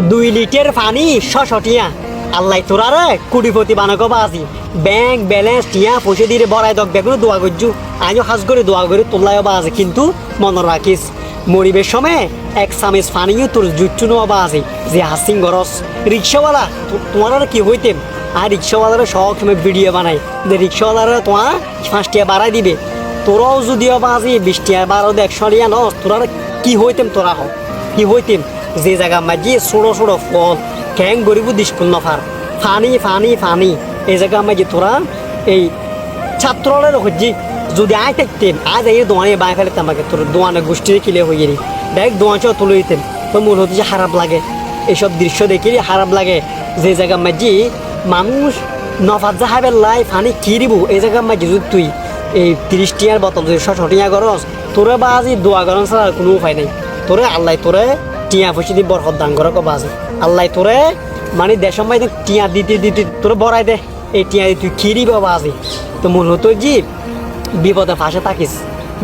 দুই লিটার পানি ছশটিয়া আল্লাহ তোরারে কুড়িপতি বানাক বাজি। ব্যাংক ব্যালেন্স টিয়া পয়সা দিয়ে বড়াই দক বেগুলো দোয়া করছু আমিও হাজ করে দোয়া করে তোলাই বাজে, কিন্তু মনে রাখিস। মরিবের সময় এক চামিচ পানিও তোর জুচ্ছু নেওয়া বাজে, যে হাসিং গরস। রিক্সাওয়ালা তোমার আর কি হইতেম আর রিক্সাওয়ালারা সব সময় ভিডিও বানাই যে রিক্সাওয়ালারা তোমার পাঁচটিয়া বাড়াই দিবে। তোরাও যদিও বাজি বৃষ্টিয়া বারো একশো রিয়া নস তোরা কি হইতেম তোরা হোক কি হইতেম? যে জায়গা মাঝি ছোড়ো ছোড়ো ফল ক্যাং গরিব দিসকুল নফার। ফানি ফানি ফানি, এই জায়গা মাঝি তোরা এই ছাত্ররা রকজি যদি আয় থাকতেন, আজ এই দোয়ানে বাই ফেলতাম আমাকে তোর দোয়ানে গোষ্ঠীর কিলে হয়ে গেলি ডাইরেক্ট দোয়ান চো তুলে দিতেন। তো মূল হচ্ছে যে খারাপ লাগে। এইসব দৃশ্য দেখি খারাপ লাগে। যে জায়গা মাঝি মানুষ নফাত জাহাবের লাই ফানি কিরিব, এই জায়গা মাঝি যদি তুই এই তিরিশ টিয়ার বোতল যদি ছটিয়া গরস, তোরে বাজি দোয়া গরম ছাড়া কোনো উপায় নাই। তোরে আল্লাহ তোরে টিয়া পয়সা দিয়ে বরফত দান করে বাজি আল্লাহ তোরে মানে দেশ মাই টিয়া দিতে দিতে তোরে বড়াই দে। এই টিয়া দিয়ে তুই খিরি বাবা আজি? তো মূল হতো যে বিপদে ফাঁসে থাকিস।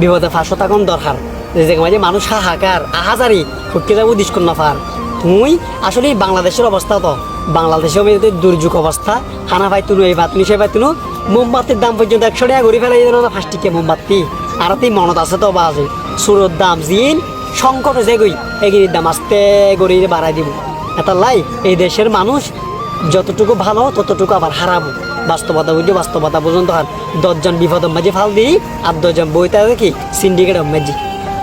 বিপদে ফাঁসে থাকুন দরকার। যে মাঝে মানুষ হাহাকার, আহাজারি, ফুটকে যাব দিসকন নাফার। তুই আসলে বাংলাদেশের অবস্থা তো। বাংলাদেশের মধ্যে দুর্যোগ অবস্থা। খানা পাই তুলো এই ভাত নিশে পাই তুলো মোমবাতির দাম পর্যন্ত একশো টাকা ঘুরে ফেলে না ফার্স্টিকে মোমবাতি। আর তুই মনত আছে তো বাজে সুরত দাম জিন সংকট যে গই এগিয়ে দাম আস্তে গড়িয়ে বাড়াই দিব। এটা লাই, এই দেশের মানুষ যতটুকু ভালো, ততটুকু আবার হারাবো। বাস্তবতা বুঝছ বাস্তবতা পর্যন্ত আর দশজন বিপদ মাঝে ফাল দিই, আর দশজন বইতে দেখি সিন্ডিকেট মাঝি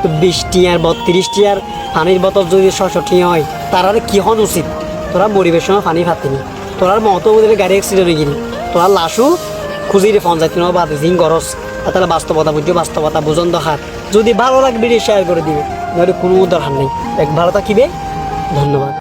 তো বিশ টিয়ার বত্রিশ টিয়ার পানির বোতল যদি ছশো টিয়া হয়, তার আর কি হন উচিত? তোরা মরিবের সময় পানি ফাতিনি তোরার মতো গাড়ি অ্যাক্সিডেন্ট হয়ে গেলি। তোরা লাশু খুঁজিরে ফোন যাইতে না বাদ জিং গরস তাহলে বাস্তবতা বুঝো বাস্তবতা বুঝন দরকার যদি ভালো লাগবে শেয়ার করে দিবে। নইলে কোনো দরকার নেই। এক ভালো থাকিবে ধন্যবাদ।